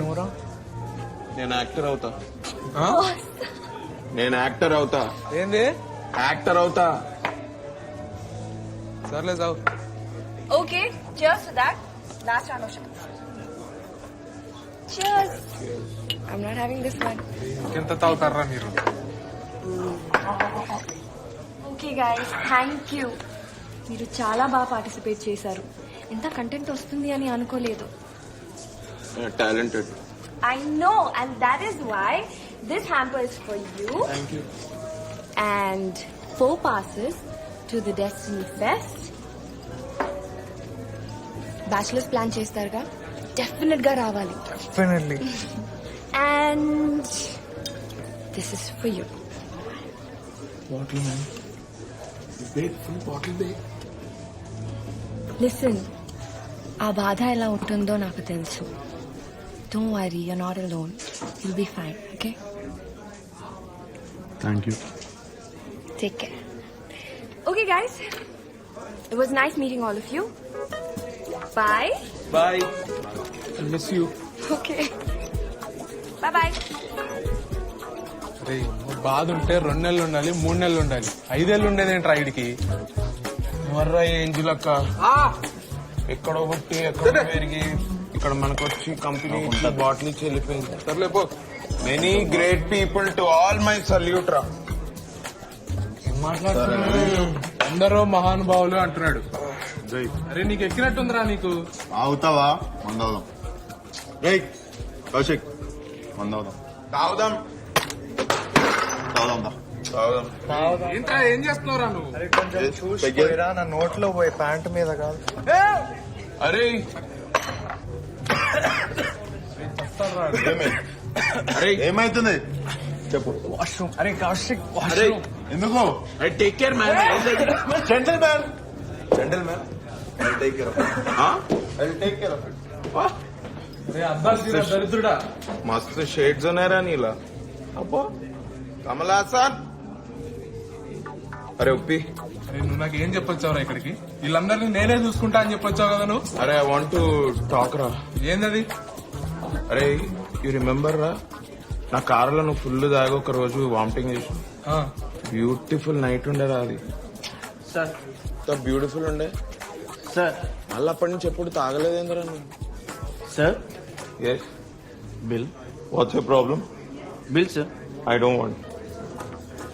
నువ్వురా నేను యాక్టర్ అవుతా. నేను యాక్టర్ అవుతా. ఏంది? యాక్టర్ అవుతా. సర్లే చావు Okay, cheers to that. Last round of shots. Cheers. I'm not having this one. ఎంత తాగుతారా మీరు? ఓకే గైస్ థ్యాంక్ యూ మీరు చాలా బాగా పార్టిసిపేట్ చేశారు. ఎంత కంటెంట్ వస్తుంది అని అనుకోలేదు. Talented I know and that is why this hamper is for you thank you and four passes to the destiny fest bachelors plan చేస్తారుగా? డెఫినెట్గా రావాలి definitely and this is for you bottle man back full bottle back listen ఆ బాధ ఎలా ఉంటుందో నాకు తెలుసు. Don't worry you not alone will be fine okay thank you Take care. Okay, guys. It was nice meeting all of you. Bye. Bye miss you Okay. Bye bye. రే బాధ ఉంటే రెండు నెలలు ఉండాలి మూడు నెలలు ఉండాలి ఐదేళ్ళు ఉండేది ఏంట్రా ఇడికి మర్రా ఏంజిల్ అక్క ఎక్కడో పుట్టి ఎక్కడో పెరిగి ఇక్కడ మనకు వచ్చి కంపెనీ బాటిల్ ఇచ్చి వెళ్ళిపోయింది. సర్లే పో. Many great people to all my salute రా. ఏం మాట్లాడుతున్నాడు అందరూ మహానుభావులు అంటున్నాడు. జై. అరే నీకు ఎక్కినట్టుందిరా నీకు? అవుతావా మందవుదాం. రే కౌశిక్. మందవుదాం. తాగుదాం. తాగుదాం ఏంట్రా ఏం చేస్తున్నావురా నువ్వు? దగ్గర నా నోట్లో పోయి ప్యాంట్ మీద కాదు? అరే ఏమైతుంది? చెప్పు. వాష్రూమ్. అరే కౌశిక్ వాష్రూమ్. ఎందుకు? Take care man gentleman gentleman దరిద్రుడా. మస్తు షేడ్స్ ఉన్నాయరా నీలా. అబ్బో. కమలాసన్. అరే ఉప్పి. అరే నువ్వు నాకు ఏం చెప్పొచ్చావురా ఇక్కడికి? వీళ్ళందరినీ నేనే చూసుకుంటా అని చెప్పొచ్చావు కదా నువ్వు? అరే ఐ వాంట్ టు టాక్ రా. ఏందది? అరే యు రిమెంబర్ రా? నా కారులో నువ్వు ఫుల్ దాగా ఒక రోజు వామిటింగ్ చేసి బ్యూటిఫుల్ నైట్ ఉండేరా అది. సార్. బ్యూటిఫుల్ ఉండే. సార్. మళ్ళీ అప్పటి నుంచి ఎప్పుడు తాగలేదేంద్రా నువ్వు? Sir. Yes bill what's a problem bill sir I don't want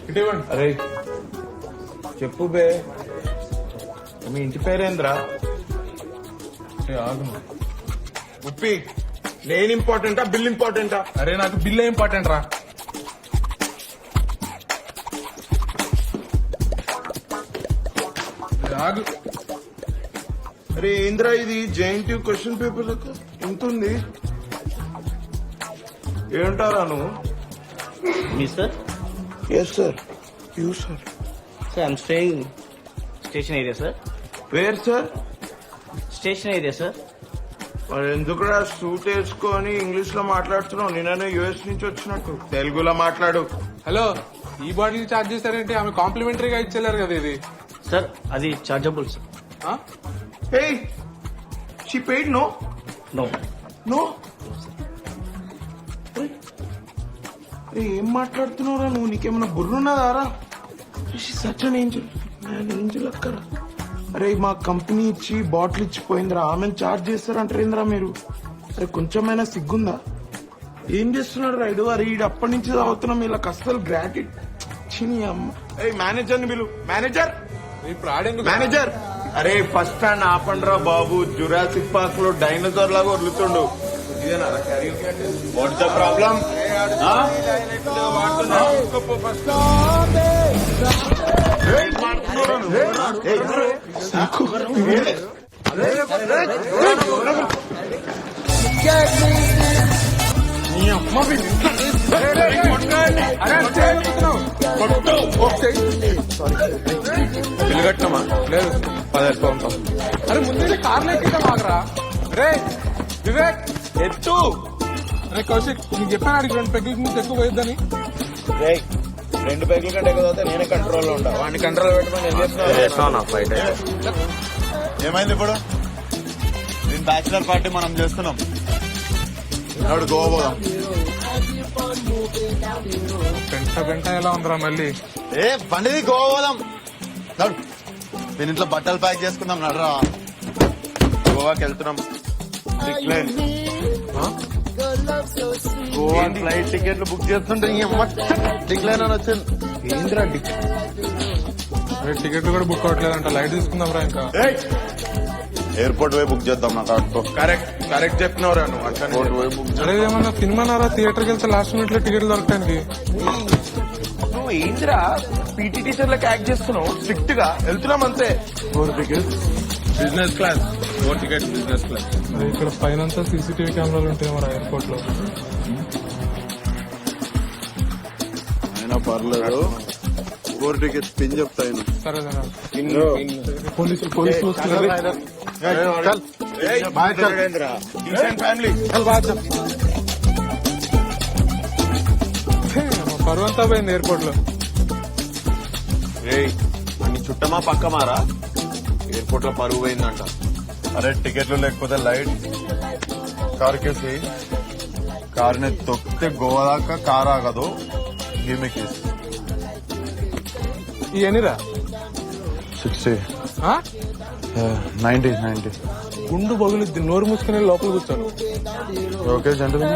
ఇటు ఇవ్వండి. అరే చెప్పు బే. మీ ఇంటి పేరేంద్రా? ఆగు. ఉప్పి నేను ఇంపార్టెంటా బిల్ ఇంపార్టెంటా? అరే నాకు బిల్ ఇంపార్టెంట్ రా. ఆగు. అరే ఏంద్రా ఇది? జేఎన్టీ క్వశ్చన్ పేపర్ ఉంది. ఏంటారా నువ్వు? మీ sir? Yes sir you sir sir I'm staying station area sir where sir station area sir మరి ఎందుకురా సూట్ వేసుకొని ఇంగ్లీష్లో మాట్లాడుతున్నావు? నేననే యుఎస్ నుంచి వచ్చినట్టు. తెలుగులో మాట్లాడు. హలో ఈ బాటిల్ చార్జ్ చేస్తారేంటి ఆమె కాంప్లిమెంటరీగా ఇచ్చేలేరు కదా ఇది. సార్ అది చార్జబుల్ సార్ ఆ? Hey she paid no no no ఏం మాట్లాడుతున్నావురా నువ్వు? నీకేమైనా బుర్రున్నదారా? సచ్ అన్ ఏంజల్ ఏంజల్ అక్కరా అరే మా కంపెనీ ఇచ్చి బాటిల్ ఇచ్చి పోయిందిరా. ఆమెను చార్జ్ చేస్తారంటారేంద్రా మీరు. అరే కొంచెమైనా సిగ్గుందా? ఏం చేస్తున్నాడు రైడు అరే ఈడు అప్పటి నుంచి తాగుతున్నాం ఇలా అస్సలు గ్రాటిట్ చిని అమ్మ. అరే మేనేజర్ పిలు. మేనేజర్ ఇప్పుడు ఆడేందుకు మేనేజర్ అరే ఫస్ట్ స్టాండ్ ఆపండ్రా బాబు. జురాసిక్ పార్క్లో డైనోసార్ లాగా వదులుతుండు. వాట్స్ ద ప్రాబ్లం కట్టినామా లేదు పదహారు పంపం అరే ముందే కార్లో ఎక్కితే మాకరా రే వివేక్ ఎత్తు రే కౌశిక్ నీకు చెప్పాను అడిగి రెండు పెగ్గుల ముందు ఎక్కువ పోయిద్దని రే రెండు పెగ్గుల కంటే ఎక్కువ నేనే కంట్రోల్లో ఉంటా. వాడిని కంట్రోల్ పెట్టమని నేను చేస్తున్నా ఫైట్ ఏమైంది ఇప్పుడు? దీని బ్యాచిలర్ పార్టీ మనం చేస్తున్నాం. నాడు గోవా పెంట పెంట ఎలా ఉందిరా మళ్ళీ? ఏ బండిది గోవా పోదాం. నడు. నేను ఇంట్లో బట్టలు ప్యాక్ చేసుకుందాం నడరా. గోవాకి వెళ్తున్నాం. డిక్లైన్ గోవా ఫ్లైట్ టికెట్లు బుక్ చేస్తుంటే డిక్లైన్ అని వచ్చింది. ఏంద్రా టికెట్లు కూడా బుక్ అవ్వట్లేదంట. లైట్ తీసుకుందాం రా ఇంకా. ఎయిర్పోర్ట్ పోయి బుక్ చేద్దాం నాకు కరెక్ట్ కరెక్ట్ చెప్పినవరా నువ్వు ఎయిర్పోర్ట్ పోయి బుక్ అరే ఏమన్నా సినిమానారా థియేటర్కి వెళ్తే లాస్ట్ మినిట్లో టికెట్లు దొరకడానికి నువ్వు ఏంద్రా? పీటీ టీచర్ లెక్క యాక్ట్ చేస్తున్నావు. స్ట్రిక్ట్గా. వెళ్తున్నాం అంతే. Business class four ticket business class ఇక్కడ పైన సీసీటీవీ కెమెరాలు ఉంటాయి మన ఎయిర్పోర్ట్లో. అయినా పర్లేదు. ఫోర్ టికెట్స్ పిన్ పోలీసులు పోలీసులు ఫ్యామిలీ పర్వంతా పోయింది ఎయిర్పోర్ట్లో చుట్టమా పక్కమారా? ఎయిర్పోర్ట్లో పరుగు పోయిందంట. అరే టికెట్లు లేకపోతే లైట్. కార్ కేసి కార్ని తొక్కితే గోవా దాకా కార్ ఆగదు. ఎనిరా సిక్స్టీ? Ninety ninety. గుండు బగులుద్ది నోరు మూసుకుని లోపల కూర్చోను ఓకే జంటలు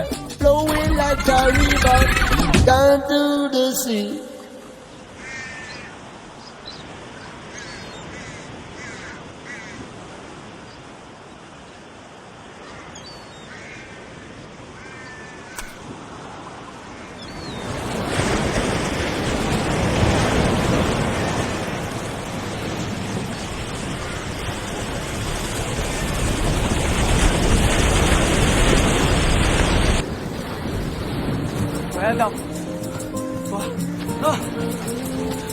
sea.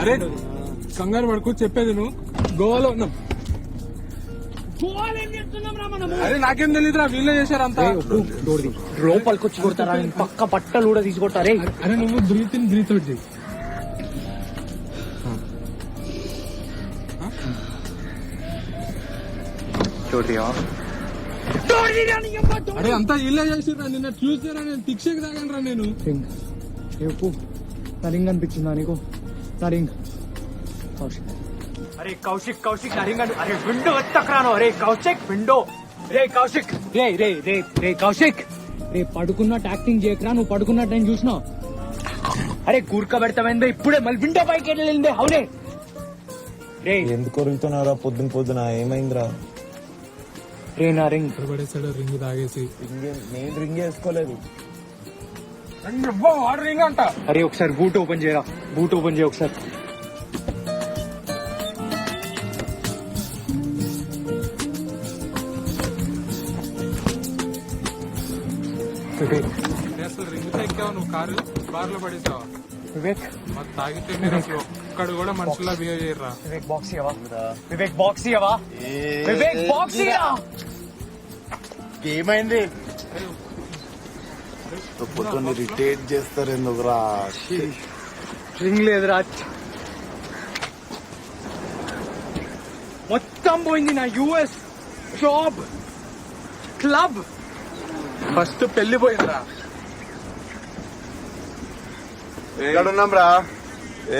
అరే కంగారు పడుకో చెప్పేది నువ్వు. గోవాలో ఉన్నాం. అరే నాకేం తెలియదురా వీళ్ళే చేశారు అంతా. లోపలికి వచ్చి కొడతారా? పక్క బట్టలు కూడా తీసుకొడతారే? అరే నువ్వు బ్రీత్ ఇన్ బ్రీత్ అవుట్ చేయి అరే అంతా ఇల్లే చేసిర్రా నిన్న ట్యూస్డే నేను శిక్షకు తాగాను రా నేను రేపు నా రింగ్ అనిపించిందా నీకు? నా రింగ్ కౌశిక్. అరే కౌశిక్ కౌశిక్ నా రింగ్ అను- అరే విండో ఎత్తకరాను అరే కౌశిక్ విండో. రే కౌశిక్. రే రే రే రే కౌశిక్. రే పడుకున్నట్టు యాక్టింగ్ చేయకరా నువ్వు పడుకున్నట్టు నేను చూసినా. అరే కూర్క పెడతామైందో ఇప్పుడే మళ్ళీ విండో పైకి వెళ్ళిందే అవునే. రే. ఎందుకు పొద్దున పొద్దున? ఏమైందిరా? రే నా రింగ్ పడేసాడు రింగ్ తాగేసి. నేను రింగ్ వేసుకోలేదు. రింగ్ అంట. అరే ఒకసారి బూట్ ఓపెన్ చేయరా? బూట్ ఓపెన్ చేయ ఒకసారి. అసలు రింగ్ ఎక్కావు నువ్వు. కారు బార్లో పడేసావా? వివేక్. మరి తాగితే మీరు అసలు ఒక్కడు కూడా మనుషుల్లా బిహేవ్ చేయర్రా. వివేక్ బాక్స్ ఇవ్వవా వివేక్ బాక్స్ ఇవ్వవా వివేక్ బాక్స్ ఇవ్వరా ఏమైంది? పొద్దున్న రిటైర్ చేస్తారు ఎందుకురా? రింగ్ లేదురా మొత్తం పోయింది నా యుఎస్ షాప్ క్లబ్. ఫస్ట్ పెళ్ళి పోయిందిరా. రా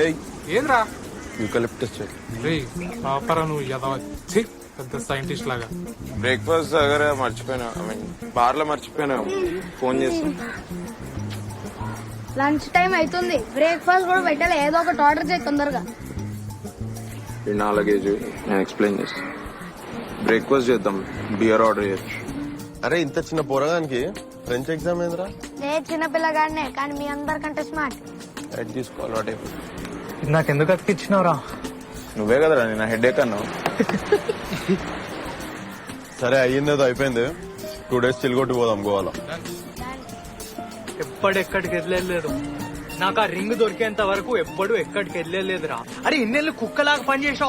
ఏయ్. ఏంద్రా? యూకలిప్టస్ పాపరా నువ్వు ఎదవ ఛీ, పెద్ద సైంటిస్ట్ లాగా. బ్రేక్ఫాస్ట్ దగ్గర మర్చిపోయినా. ఐ మీన్ బార్లో మర్చిపోయినా. ఫోన్ చేసి. లంచ్ టైం అవుతుంది బ్రేక్ఫాస్ట్ కూడా పెట్టాలి. ఏదో ఒకటి ఆర్డర్ చేయి తొందరగా. ఈ నా లగేజ్ నేను ఎక్స్ప్లెయిన్ చేస్తాను బ్రేక్ఫాస్ట్ చేద్దాం. బియర్ ఆర్డర్ చేయొచ్చు. అరే ఇంత చిన్న పోరగానికి ఫ్రెంచ్ ఎగ్జామ్ ఏందిరా? నేను చిన్నపిల్లగాడినే కానీ మీ అందరికంటే స్మార్ట్ లైట్ తీసుకోవాలి నాకెందుకు అతికిచ్చినావురా నువ్వే కదరా నేను హెడ్ ఏక్ అన్నావు. సరే అయ్యిందేదో అయిపోయింది. టూ డేస్ చిల్గొట్టి పోదాం గోవాలో. ఎప్పటికెక్కడికి వెళ్ళలేదు. నాకు ఆ రింగ్ దొరికేంత వరకు ఎప్పుడు ఎక్కడికి వెళ్ళలేదురా. అరే ఇన్నేళ్ళు కుక్కలాగా పనిచేసావు.